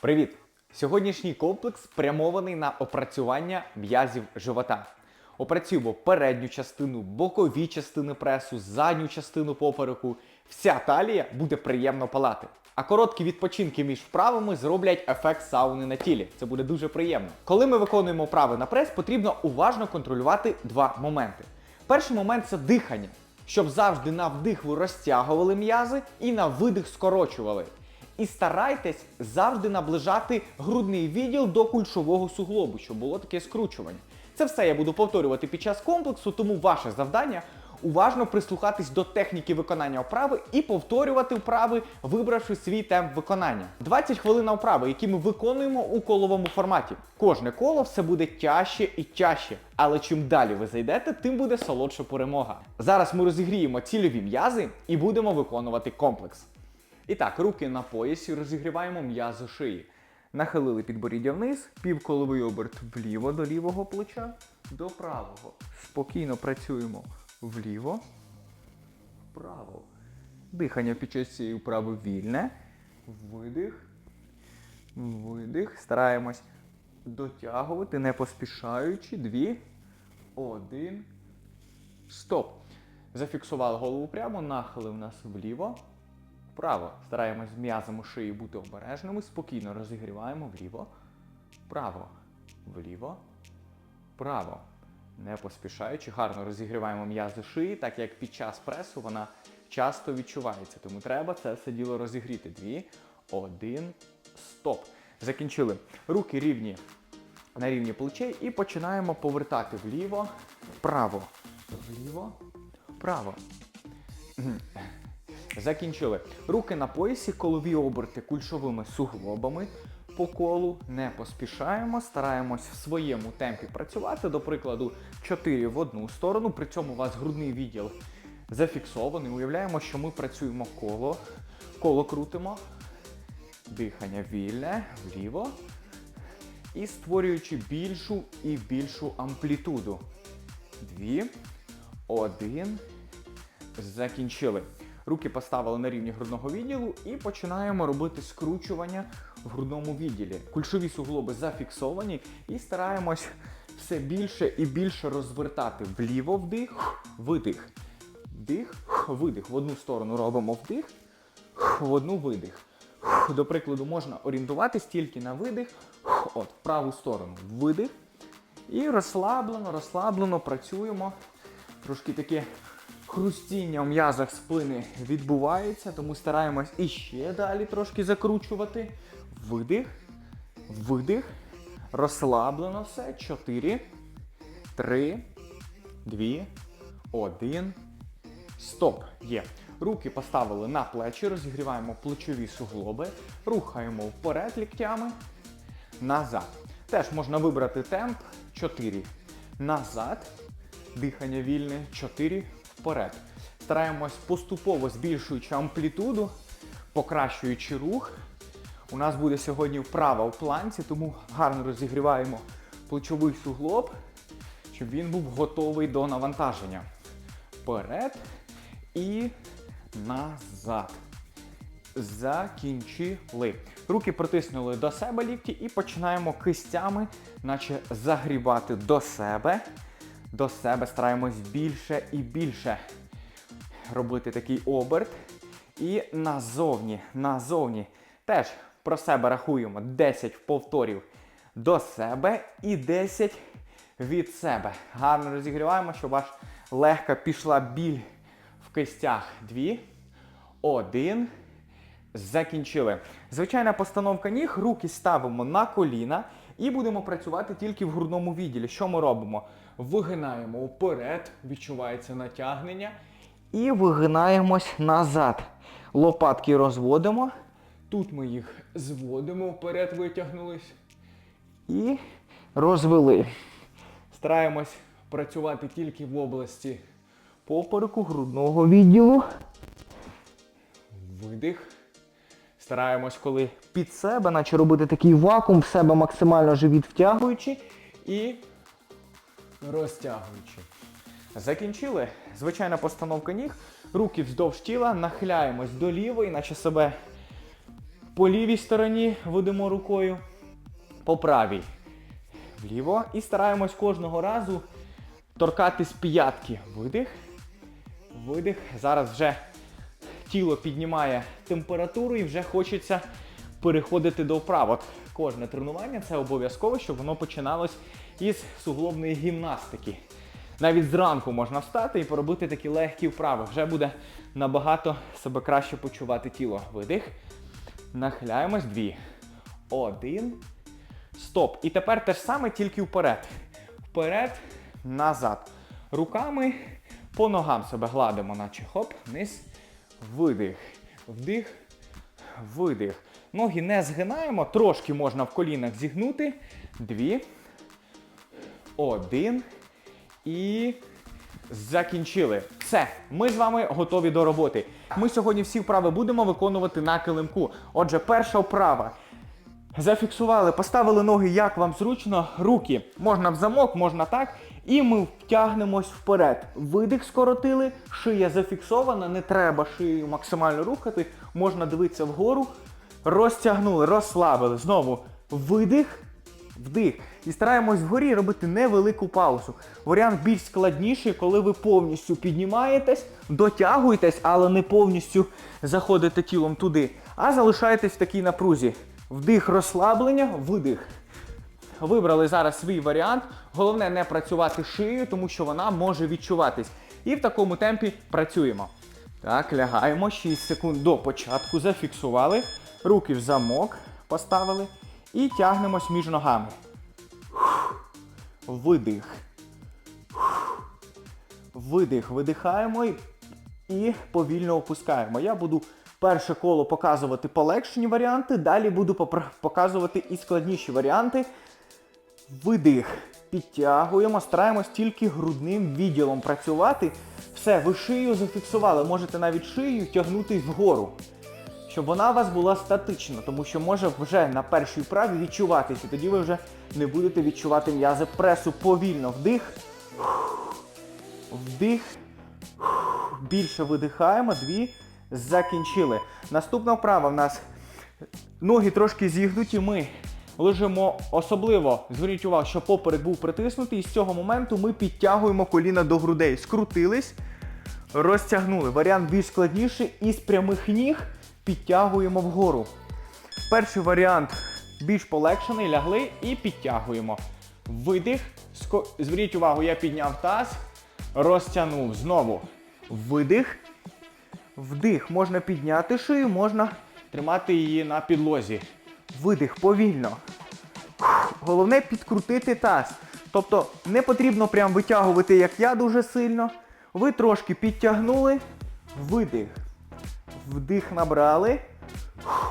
Привіт! Сьогоднішній комплекс спрямований на опрацювання м'язів живота. Опрацюємо передню частину, бокові частини пресу, задню частину попереку. Вся талія буде приємно палати. А короткі відпочинки між вправами зроблять ефект сауни на тілі. Це буде дуже приємно. Коли ми виконуємо вправи на прес, потрібно уважно контролювати два моменти. Перший момент це дихання, щоб завжди на вдих розтягували м'язи і на видих скорочували. І старайтесь завжди наближати грудний відділ до кульшового суглобу, щоб було таке скручування. Це все я буду повторювати під час комплексу, тому ваше завдання уважно прислухатись до техніки виконання вправи і повторювати вправи, вибравши свій темп виконання. 20 хвилин вправи, які ми виконуємо у коловому форматі. Кожне коло все буде тяжче і тяжче, але чим далі ви зайдете, тим буде солодша перемога. Зараз ми розігріємо цільові м'язи і будемо виконувати комплекс. І так, руки на поясі, розігріваємо м'язи шиї. Нахилили підборіддя вниз, півколовий оберт вліво до лівого плеча, до правого. Спокійно працюємо вліво, вправо. Дихання під час цієї вправи вільне. Видих. Видих. Стараємось дотягувати, не поспішаючи. Дві. Один. Стоп. Зафіксували голову прямо, нахили в нас вліво. Вправо. Стараємось м'язами шиї бути обережними. Спокійно розігріваємо вліво. Вправо. Вліво. Вправо. Не поспішаючи, гарно розігріваємо м'язи шиї, так як під час пресу вона часто відчувається. Тому треба це все діло розігріти. Дві, один, стоп. Закінчили. Руки рівні на рівні плечей і починаємо повертати вліво, вправо, вліво, вправо. Закінчили. Руки на поясі, колові оберти кульшовими суглобами по колу. Не поспішаємо, стараємось в своєму темпі працювати. До прикладу, 4 в одну сторону. При цьому у вас грудний відділ зафіксований. Уявляємо, що ми працюємо коло, коло крутимо. Дихання вільне, вліво. І створюючи більшу і більшу амплітуду. Дві, один. Закінчили. Руки поставили на рівні грудного відділу і починаємо робити скручування в грудному відділі. Кульшові суглоби зафіксовані і стараємось все більше і більше розвертати вліво вдих, видих. Вдих, видих. В одну сторону робимо вдих, в одну видих. До прикладу, можна орієнтуватись тільки на видих, от, в праву сторону. Видих. І розслаблено, розслаблено працюємо. Трошки таке хрустіння в м'язах спини відбувається, тому стараємось іще далі трошки закручувати. Видих, видих. Розслаблено все. Чотири, три, дві, один. Стоп. Є. Руки поставили на плечі, розігріваємо плечові суглоби, рухаємо вперед ліктями, назад. Теж можна вибрати темп 4. Назад. Дихання вільне. 4. Вперед. Стараємось поступово збільшуючи амплітуду, покращуючи рух. У нас буде сьогодні вправа в планці, тому гарно розігріваємо плечовий суглоб, щоб він був готовий до навантаження. Вперед і назад. Закінчили. Руки притиснули до себе лікті і починаємо кистями, наче загрівати до себе. До себе стараємось більше і більше робити такий оберт. І назовні, назовні. Теж про себе рахуємо 10 повторів до себе і 10 від себе. Гарно розігріваємо, щоб аж легко пішла біль в кистях. Дві. Один. Закінчили. Звичайна постановка ніг, руки ставимо на коліна і будемо працювати тільки в грудному відділі. Що ми робимо? Вигинаємо вперед, відчувається натягнення. І вигинаємось назад. Лопатки розводимо. Тут ми їх зводимо, вперед витягнулись. І розвели. Стараємось працювати тільки в області попереку грудного відділу. Видих. Стараємось, коли під себе, наче робити такий вакуум, в себе максимально живіт втягуючи і розтягуючи. Закінчили. Звичайна постановка ніг. Руки вздовж тіла, нахиляємось до лівої, наче себе По лівій стороні ведемо рукою, по правій. Вліво. І стараємось кожного разу торкатись п'ятки. Видих. Видих. Зараз вже тіло піднімає температуру і вже хочеться переходити до вправ. От кожне тренування це обов'язково, щоб воно починалось із суглобної гімнастики. Навіть зранку можна встати і поробити такі легкі вправи. Вже буде набагато себе краще почувати тіло. Видих. Нахиляємось. Дві. Один. Стоп. І тепер те ж саме, тільки вперед. Вперед, назад. Руками по ногам себе гладимо, наче хоп, вниз. Видих. Вдих. Видих. Ноги не згинаємо, трошки можна в колінах зігнути. Дві. Один. І закінчили. Все, ми з вами готові до роботи. Ми сьогодні всі вправи будемо виконувати на килимку. Отже, перша вправа. Зафіксували, поставили ноги, як вам зручно, руки можна в замок, можна так. І ми втягнемось вперед. Видих скоротили, шия зафіксована, не треба шию максимально рухати. Можна дивитися вгору. Розтягнули, розслабили. Знову видих, вдих. І стараємось вгорі робити невелику паузу. Варіант більш складніший, коли ви повністю піднімаєтесь, дотягуєтесь, але не повністю заходите тілом туди, а залишаєтесь в такій напрузі. Вдих розслаблення, видих. Вибрали зараз свій варіант. Головне не працювати шиєю, тому що вона може відчуватись. І в такому темпі працюємо. Так, лягаємо 6 секунд до початку. Зафіксували. Руки в замок поставили. І тягнемось між ногами. Видих. Видих. Видихаємо і- повільно опускаємо. Я буду перше коло показувати полегшені варіанти, далі буду показувати і складніші варіанти. Видих. Підтягуємо, стараємось тільки грудним відділом працювати. Все, ви шию зафіксували. Можете навіть шию тягнути вгору. Щоб вона у вас була статична, тому що може вже на першій вправі відчуватися. Тоді ви вже не будете відчувати м'язи пресу повільно. Вдих. Вдих. Більше видихаємо. Дві. Закінчили. Наступна вправа в нас ноги трошки зігнуті. Ми лежимо особливо. Зверніть увагу, що поперек був притиснутий. І з цього моменту ми підтягуємо коліна до грудей. Скрутились, розтягнули. Варіант більш складніший. Із прямих ніг підтягуємо вгору. Перший варіант більш полегшений, лягли і підтягуємо. Видих. Зверніть увагу, я підняв таз, розтягнув. Знову. Видих. Вдих. Можна підняти шию, можна тримати її на підлозі. Видих повільно. Головне підкрутити таз. Тобто не потрібно прям витягувати, як я дуже сильно. Ви трошки підтягнули. Видих. Вдих набрали.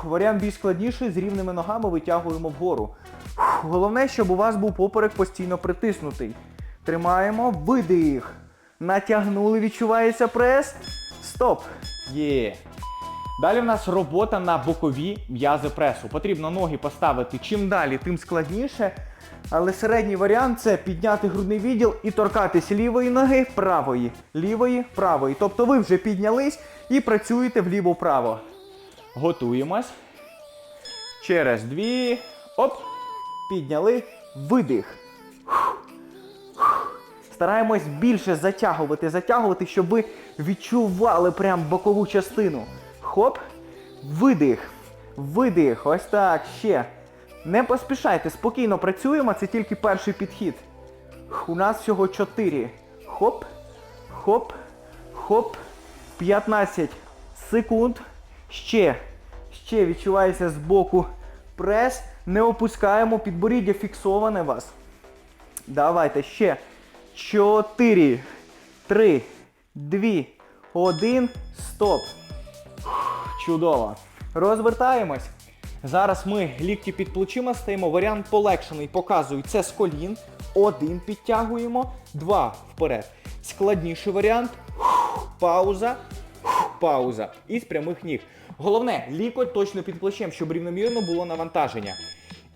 Варіант більш складніший, з рівними ногами витягуємо вгору. Головне, щоб у вас був поперек постійно притиснутий. Тримаємо, видих. Натягнули, відчувається прес. Стоп. Є. Далі в нас робота на бокові м'язи пресу. Потрібно ноги поставити чим далі, тим складніше. Але середній варіант це підняти грудний відділ і торкатись лівої ноги, правої, лівої, правої. Тобто ви вже піднялись і працюєте вліво-вправо. Готуємось. Через дві. Оп. Підняли. Видих. Стараємось більше затягувати, затягувати, щоб ви відчували прям бокову частину. Хоп. Видих. Видих. Ось так. Ще. Не поспішайте, спокійно працюємо, це тільки перший підхід. У нас всього 4. Хоп. Хоп. Хоп. 15 секунд. Ще. Ще відчувається з боку прес. Не опускаємо, підборіддя фіксоване вас. Давайте ще. Чотири, три, дві, один. Стоп. Чудово. Розвертаємось. Зараз ми лікті під плечима стаємо. Варіант полегшений. Показую це з колін. Один підтягуємо, два вперед. Складніший варіант. Пауза. Пауза. І з прямих ніг. Головне, лікоть точно під плечем, щоб рівномірно було навантаження.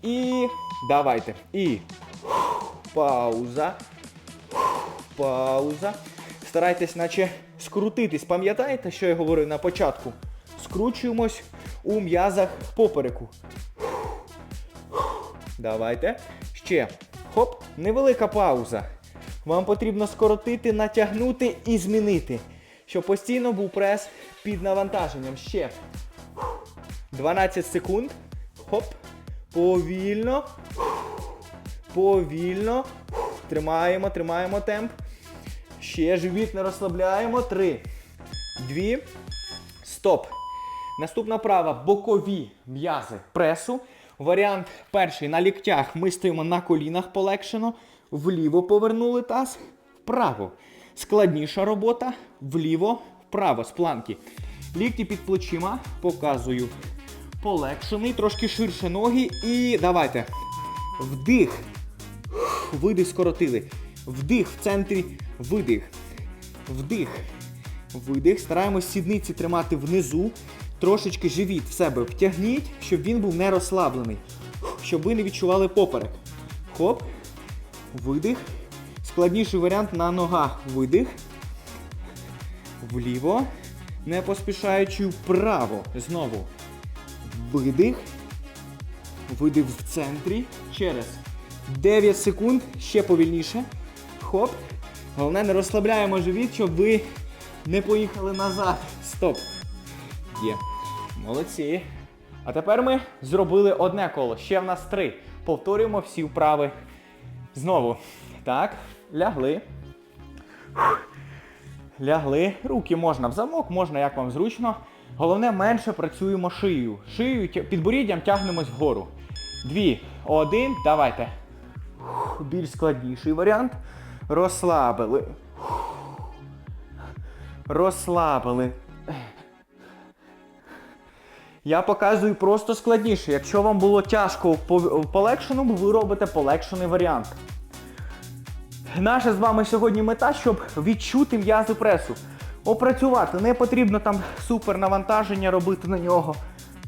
І давайте. І пауза. Пауза. Старайтесь, наче скрутитись. Пам'ятаєте, що я говорив на початку? Скручуємось, у м'язах попереку. Давайте. Ще. Хоп, невелика пауза. Вам потрібно скоротити, натягнути і змінити. Щоб постійно був прес під навантаженням. Ще. 12 секунд. Хоп. Повільно. Повільно. Тримаємо, тримаємо темп. Ще живіт не розслабляємо. Три. Дві. Стоп. Наступна права бокові м'язи пресу. Варіант перший на ліктях ми стоїмо на колінах полегшено. Вліво повернули таз, вправо. Складніша робота, вліво, вправо, з планки. Лікті під плечима, показую. Полегшений, трошки ширше ноги. І давайте. Вдих. Видих скоротили. Вдих в центрі, видих. Вдих. Видих. Стараємось сідниці тримати внизу. Трошечки живіт в себе втягніть, щоб він був не розслаблений. Щоб ви не відчували поперек. Хоп. Видих. Складніший варіант на ногах. Видих. Вліво. Не поспішаючи вправо. Знову. Видих. Видих в центрі. Через 9 секунд. Ще повільніше. Хоп. Головне, не розслабляємо живіт, щоб ви не поїхали назад. Стоп. Є. Молодці. А тепер ми зробили одне коло. Ще в нас три. Повторюємо всі вправи. Знову. Так. Лягли. Лягли. Руки можна в замок, можна як вам зручно. Головне, менше працюємо. Шиєю тя- підборіддям тягнемось вгору. Дві. Один. Давайте. Більш складніший варіант. Розслабили. Розслабили. Я показую просто складніше. Якщо вам було тяжко в полегшеному, ви робите полегшений варіант. Наша з вами сьогодні мета, щоб відчути м'язи пресу. Опрацювати. Не потрібно там супер навантаження робити на нього.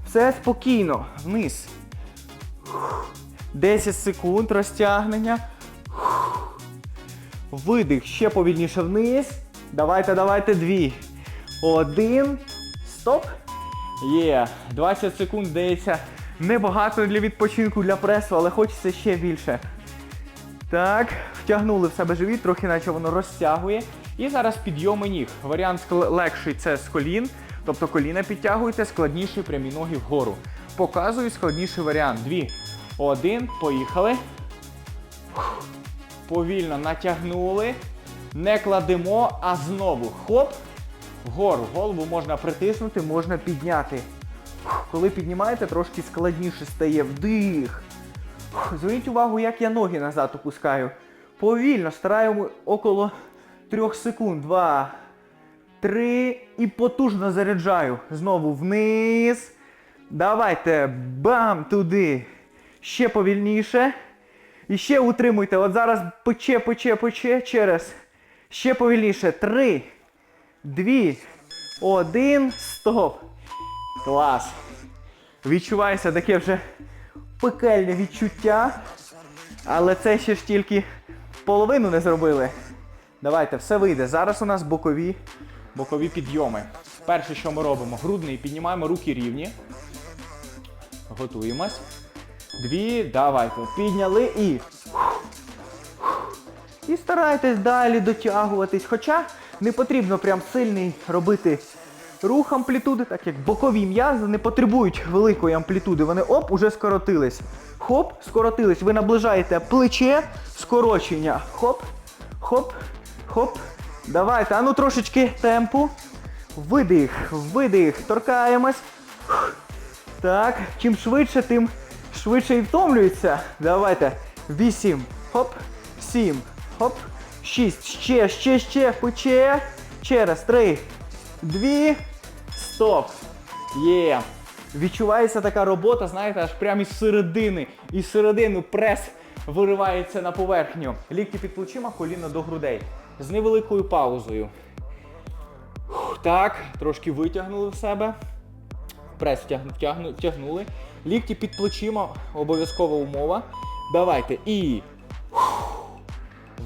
Все спокійно. Вниз. 10 секунд розтягнення. Видих. Ще повільніше вниз. Давайте, давайте, дві. Один. Стоп. Є. 20 секунд, здається, небагато для відпочинку для пресу, але хочеться ще більше. Так, втягнули в себе живіт, трохи наче воно розтягує. І зараз підйоми ніг. Варіант легший це з колін, тобто коліна підтягуєте, складніші прямі ноги вгору. Показую складніший варіант. Дві. Один. Поїхали. Повільно натягнули. Не кладемо, а знову. Хоп. Вгору. Голову можна притиснути, можна підняти. Коли піднімаєте, трошки складніше стає вдих. Зверніть увагу, як я ноги назад опускаю. Повільно стараємо около 3 секунд. Два, три. І потужно заряджаю. Знову вниз. Давайте. Бам! Туди. Ще повільніше. І ще утримуйте. От зараз пече, пече, пече. Через. Ще повільніше. Три. Дві. Один. Стоп. Клас. Відчувається таке вже пекельне відчуття. Але це ще ж тільки половину не зробили. Давайте, все вийде. Зараз у нас бокові, бокові підйоми. Перше, що ми робимо, грудний, піднімаємо руки рівні. Готуємось. Дві, давайте. Підняли і. І старайтесь далі дотягуватись. Хоча не потрібно прям сильний робити рух амплітуди, так як бокові м'язи не потребують великої амплітуди. Вони оп, уже скоротились. Хоп, скоротились. Ви наближаєте плече, скорочення. Хоп, хоп, хоп. Давайте, а ну трошечки темпу. Видих, видих. Торкаємось. Так, чим швидше, тим швидше і втомлюється. Давайте. Вісім. Хоп. Сім. Хоп. Шість. Ще, ще, ще. Пече. Через. Три. Дві. Стоп. Є. Відчувається така робота, знаєте, аж прямо із середини. Із середини прес виривається на поверхню. Лікті під плечима, коліно до грудей. З невеликою паузою. Так, трошки витягнули в себе. Прес втягну, втягнули. Лікті під плечима, обов'язкова умова. Давайте. І.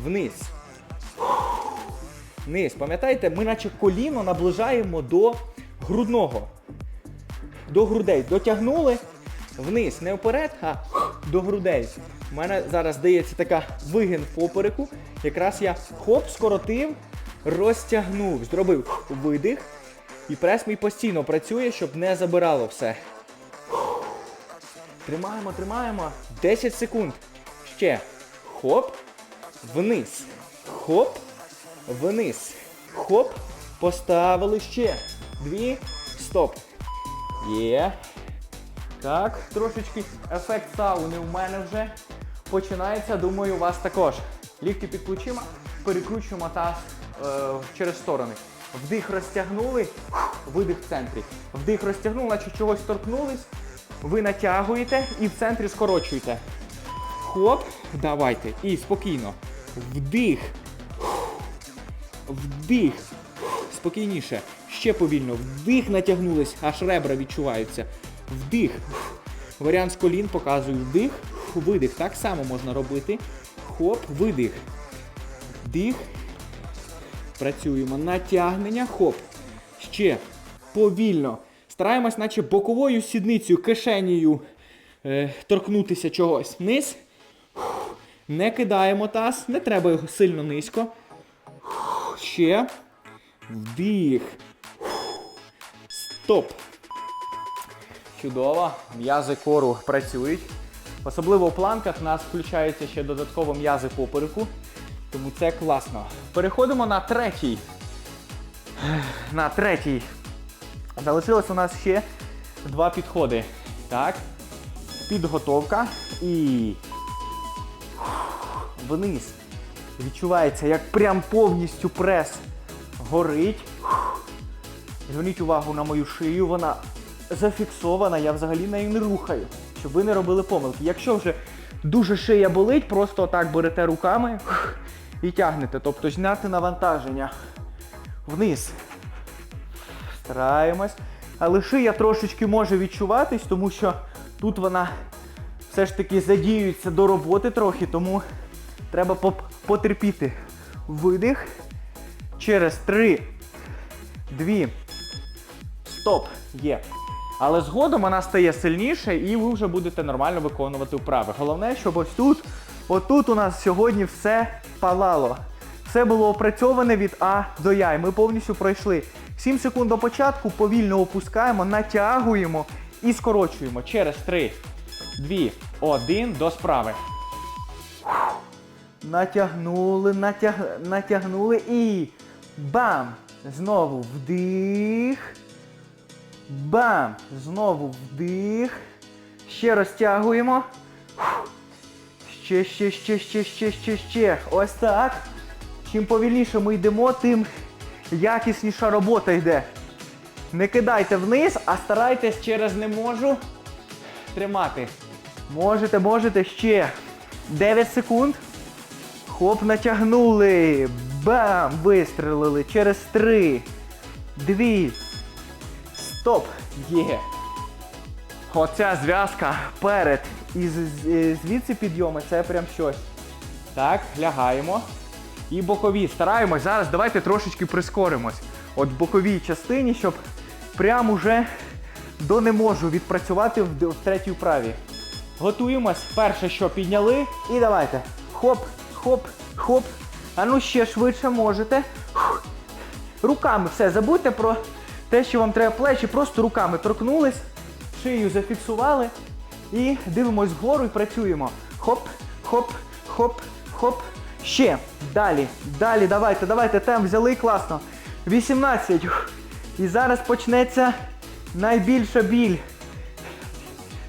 Вниз. Вниз. Пам'ятаєте, ми наче коліно наближаємо до грудного. до грудей. Дотягнули вниз, не вперед, а до грудей. У мене зараз здається така вигин в попереку. Якраз я хоп, скоротив, розтягнув, зробив видих. І прес мій постійно працює, щоб не забирало все. Тримаємо, тримаємо. 10 секунд. Ще. Хоп. Вниз. Хоп. Вниз. Хоп. Поставили ще. Дві. Стоп. Є. Так, трошечки ефект сауни у мене вже починається. Думаю, у вас також. Лікті під плечима, перекручуємо таз е, через сторони. Вдих розтягнули, видих в центрі. Вдих розтягнули, наче чогось торкнулись. Ви натягуєте і в центрі скорочуєте. Хоп, давайте. І спокійно. Вдих. Вдих. Спокійніше. Ще повільно. Вдих натягнулись, аж ребра відчуваються. Вдих. Варіант з колін показую вдих, видих. Так само можна робити. Хоп, видих. Вдих. Працюємо. Натягнення. Хоп. Ще. Повільно. Стараємось, наче боковою сідницею, кишенею е, торкнутися чогось. Низ. Не кидаємо таз. Не треба його сильно низько. Ще. Вдих. Стоп. Чудово. М'язи кору працюють. Особливо в планках нас включаються ще додатково м'язи попереку. Тому це класно. Переходимо на третій. На третій. Залишилось у нас ще два підходи. Так. Підготовка і вниз. Відчувається, як прям повністю прес горить. Зверніть увагу на мою шию, вона зафіксована, я взагалі нею не рухаю, щоб ви не робили помилки. Якщо вже дуже шия болить, просто так берете руками і тягнете, тобто зняти навантаження вниз. Стараємось. Але шия трошечки може відчуватись, тому що тут вона все ж таки задіюється до роботи трохи, тому треба потерпіти. Видих. Через три, дві. Стоп. Є. Але згодом вона стає сильніше і ви вже будете нормально виконувати вправи. Головне, щоб ось тут, отут у нас сьогодні все палало. Все було опрацьоване від А до Я. І ми повністю пройшли 7 секунд до початку, повільно опускаємо, натягуємо і скорочуємо. Через 3, 2, 1 до справи. Натягнули, натяг... натягнули і бам! Знову вдих. Бам! Знову вдих. Ще розтягуємо. Ще, ще, ще, ще, ще, ще, ще. Ось так. Чим повільніше ми йдемо, тим якісніша робота йде. Не кидайте вниз, а старайтесь через не можу тримати. Можете, можете ще. 9 секунд. Хоп, натягнули. Бам! Вистрелили. Через 3. 2. Стоп! Є. Оця зв'язка перед і з- звідси підйоми це прям щось. Так, лягаємо. І бокові. Стараємось. Зараз давайте трошечки прискоримось. От боковій частині, щоб прям уже до не можу відпрацювати в третій вправі. Готуємось. Перше, що підняли. І давайте. Хоп, хоп, хоп. А ну ще швидше можете. Руками все, забудьте про те, що вам треба плечі, просто руками торкнулись, шию зафіксували і дивимось вгору і працюємо. Хоп, хоп, хоп, хоп. Ще. Далі. Далі, давайте, давайте. Темп взяли класно. 18. І зараз почнеться найбільша біль.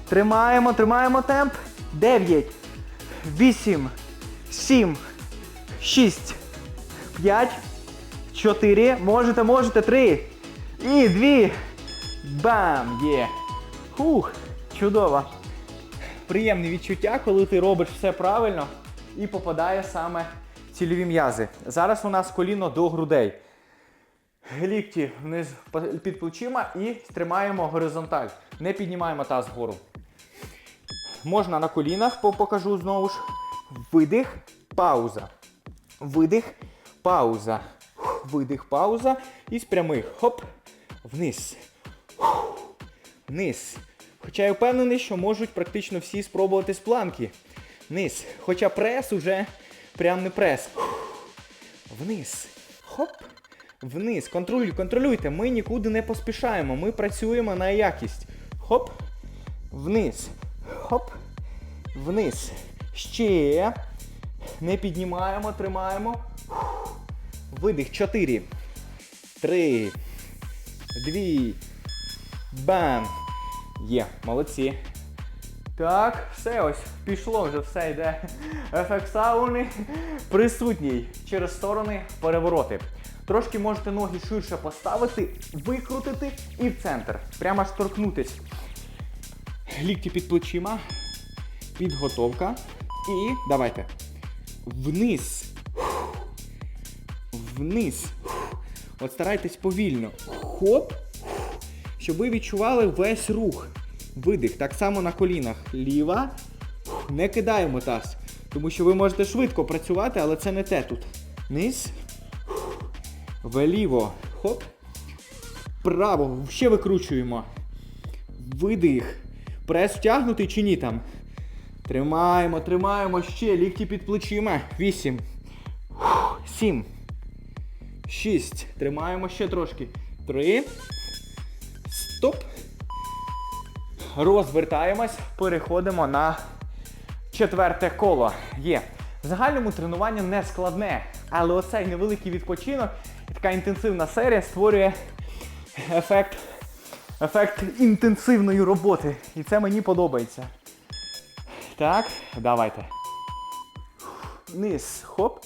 Тримаємо, тримаємо темп. 9, 8, 7, 6, 5, 4, можете, можете, 3 і 2. Бам! Є. Хух, чудово. Приємне відчуття, коли ти робиш все правильно і попадає саме цільові м'язи. Зараз у нас коліно до грудей. Лікті вниз під плечима і тримаємо горизонталь. Не піднімаємо таз вгору. Можна на колінах, покажу знову ж. Видих, пауза. Видих, пауза. Видих, пауза. І з прямих. Хоп. Вниз. Низ. Хоча я впевнений, що можуть практично всі спробувати з планки. Низ. Хоча прес уже прям не прес. Вниз. Хоп. Вниз. Контролюй, контролюйте. Ми нікуди не поспішаємо. Ми працюємо на якість. Хоп. Вниз. Хоп. Вниз. Ще. Не піднімаємо, тримаємо. Видих. Чотири. Три. Дві. Бам! Є, молодці. Так, все ось, пішло вже все йде. Ефект сауни присутній через сторони перевороти. Трошки можете ноги ширше поставити, викрутити і в центр. Прямо аж торкнутись. Лікті під плечима. Підготовка. І давайте. Вниз. Вниз. От старайтесь повільно. Хоп. Щоб ви відчували весь рух. Видих. Так само на колінах. Ліва. Не кидаємо таз. Тому що ви можете швидко працювати, але це не те тут. Низ. Вліво. Хоп. Право. Ще викручуємо. Видих. Прес втягнутий чи ні там? Тримаємо, тримаємо ще. Лікті під плечима. Вісім. Сім. Шість. Тримаємо ще трошки. Три. Стоп. Розвертаємось. Переходимо на четверте коло. Є. В загальному тренування не складне, але оцей невеликий відпочинок, така інтенсивна серія створює ефект, ефект інтенсивної роботи. І це мені подобається. Так, давайте. Вниз. Хоп.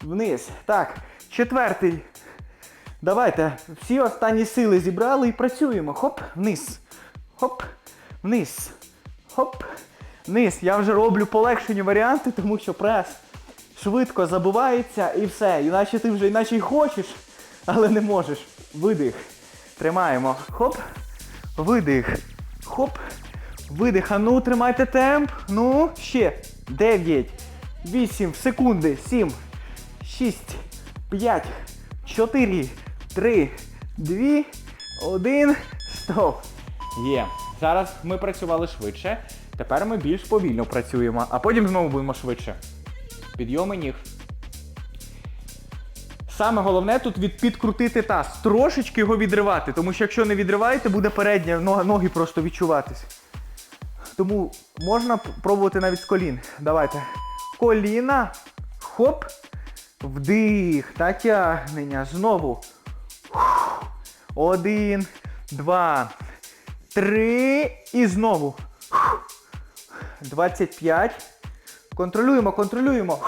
Вниз. Так. Четвертий. Давайте. Всі останні сили зібрали і працюємо. Хоп, вниз. Хоп, вниз. Хоп. Вниз. Я вже роблю полегшені варіанти, тому що прес швидко забувається і все. Іначе ти вже іначе й хочеш, але не можеш. Видих. Тримаємо. Хоп. Видих. Хоп. Видих. А ну, тримайте темп. Ну, ще. 9, 8 секунди. 7, 6, 5, 4, 3, 2, 1. Стоп. Є. Зараз ми працювали швидше. Тепер ми більш повільно працюємо, а потім знову будемо швидше. Підйоми ніг. Саме головне тут від підкрутити таз. Трошечки його відривати, тому що якщо не відриваєте, буде передня ноги просто відчуватись. Тому можна пробувати навіть з колін. Давайте. Коліна. Хоп. Вдих. Натягнення. Знову. Один, два, три. І знову. 25. Контролюємо, контролюємо.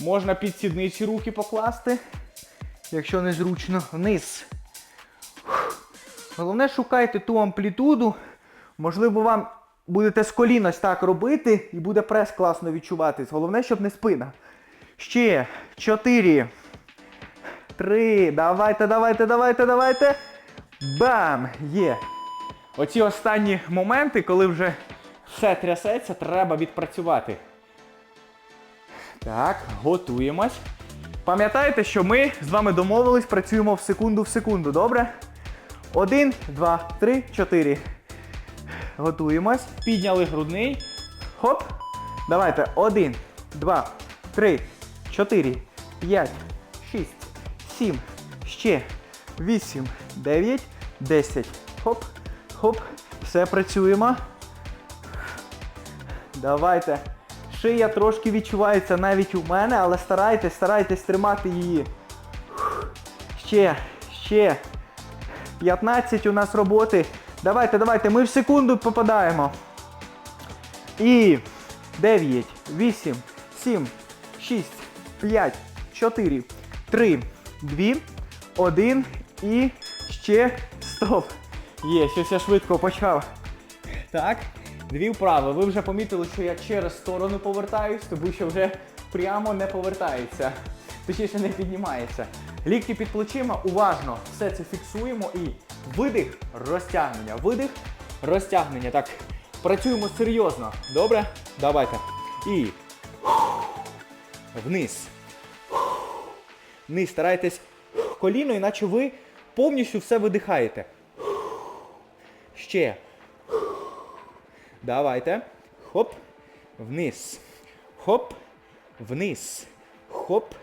Можна під сідниці руки покласти, якщо незручно. Вниз. Головне, шукайте ту амплітуду. Можливо, вам будете з колін так робити і буде прес класно відчуватись. Головне, щоб не спина. Ще. Чотири. Три. Давайте, давайте, давайте, давайте. Бам! Є. Оці останні моменти, коли вже все трясеться, треба відпрацювати. Так, готуємось. Пам'ятаєте, що ми з вами домовились, працюємо в секунду в секунду, добре? Один, два, три, чотири. Готуємось. Підняли грудний. Хоп. Давайте. Один, два, три, чотири, п'ять, шість, сім, ще, вісім, дев'ять, десять. Хоп, хоп. Все працюємо. Давайте. Шия трошки відчувається навіть у мене, але старайтесь, старайтесь тримати її. Ще, ще. 15 у нас роботи. Давайте, давайте, ми в секунду попадаємо. І 9, 8, 7, 6, 5, 4, 3, 2, 1 і ще стоп. Є, щось я швидко почав. Так, дві вправи. Ви вже помітили, що я через сторону повертаюсь, тому що вже прямо не повертається. Точніше не піднімається. Лікті під плечима, уважно все це фіксуємо і видих, розтягнення. Видих, розтягнення. Так, працюємо серйозно. Добре? Давайте. І вниз. Вниз. Старайтесь коліно, іначе ви повністю все видихаєте. Ще. Давайте. Хоп. Вниз. Хоп. Вниз. Хоп.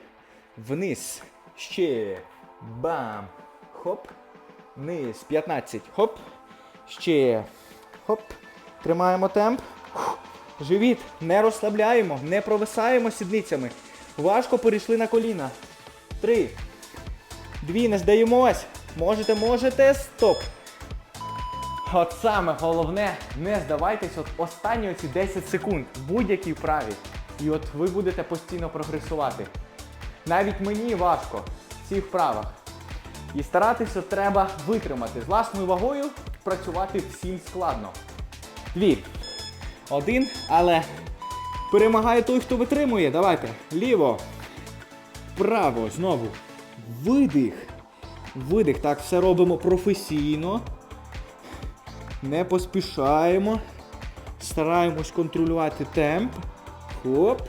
Вниз. Ще. Бам. Хоп. Вниз. 15. Хоп. Ще. Хоп. Тримаємо темп. Живіт. Не розслабляємо. Не провисаємо сідницями. Важко перейшли на коліна. Три. Дві. Не здаємось. Можете, можете. Стоп. От саме головне, не здавайтесь от останні оці 10 секунд будь-якій вправі. І от ви будете постійно прогресувати. Навіть мені важко в цих вправах. І старатися треба витримати. З власною вагою працювати всім складно. Дві. Один, але перемагає той, хто витримує. Давайте. Ліво. Право. Знову. Видих. Видих. Так, все робимо професійно. Не поспішаємо. Стараємось контролювати темп. Хоп.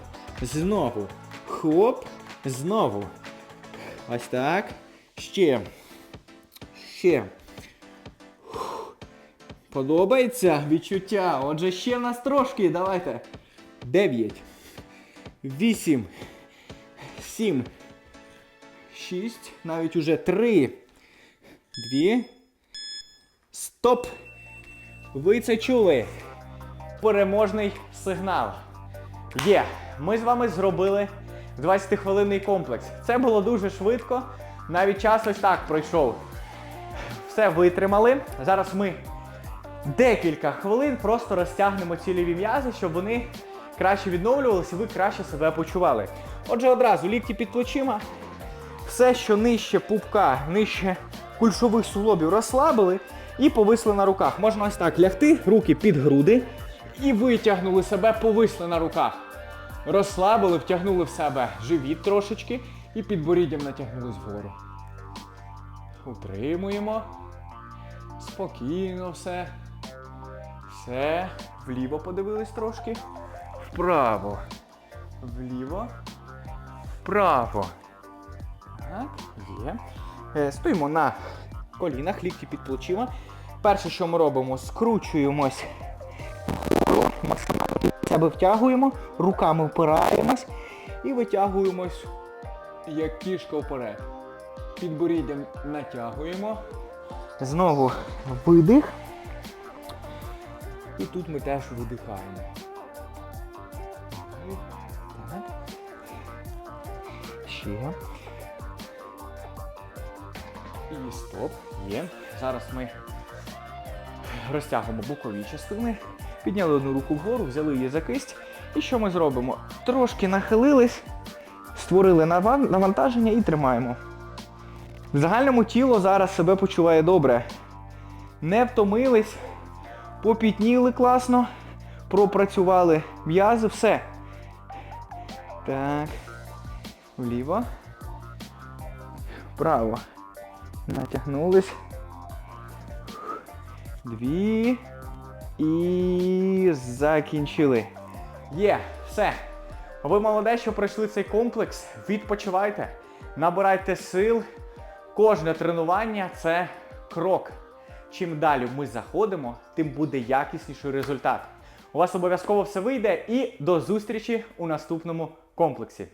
Знову. Хоп. Знову. Ось так. Ще. Ще. Подобається відчуття. Отже, ще в нас трошки. Давайте. 9. 8. 7. 6. Навіть уже 3. 2. Стоп! Ви це чули? Переможний сигнал. Є! Ми з вами зробили 20-хвилинний комплекс. Це було дуже швидко. Навіть час ось так пройшов. Все витримали. Зараз ми декілька хвилин просто розтягнемо ці ліві м'язи, щоб вони краще відновлювалися і ви краще себе почували. Отже, одразу лікті під плечима. Все, що нижче пупка, нижче кульшових суглобів розслабили і повисли на руках. Можна ось так лягти, руки під груди і витягнули себе, повисли на руках. Розслабили, втягнули в себе живіт трошечки і підборіддям натягнулись вгору. Утримуємо. Спокійно все. Все. Вліво подивились трошки. Вправо. Вліво. Вправо. Так, є. Е, Стоїмо на колінах, лікті під плечима. Перше, що ми робимо, скручуємось вгору, максимально себе втягуємо, руками впираємось і витягуємось, як кішка вперед. Підборіддям натягуємо. Знову видих. І тут ми теж видихаємо. Так. Ще. І стоп. Є. Зараз ми розтягуємо бокові частини. Підняли одну руку вгору, взяли її за кисть. І що ми зробимо? Трошки нахилились, створили навантаження і тримаємо. В загальному тіло зараз себе почуває добре. Не втомились, попітніли класно, пропрацювали м'язи, все. Так. Вліво. Вправо. Натягнулись. Дві. І закінчили. Є, все. Ви молоде, що пройшли цей комплекс. Відпочивайте, набирайте сил. Кожне тренування це крок. Чим далі ми заходимо, тим буде якісніший результат. У вас обов'язково все вийде і до зустрічі у наступному комплексі.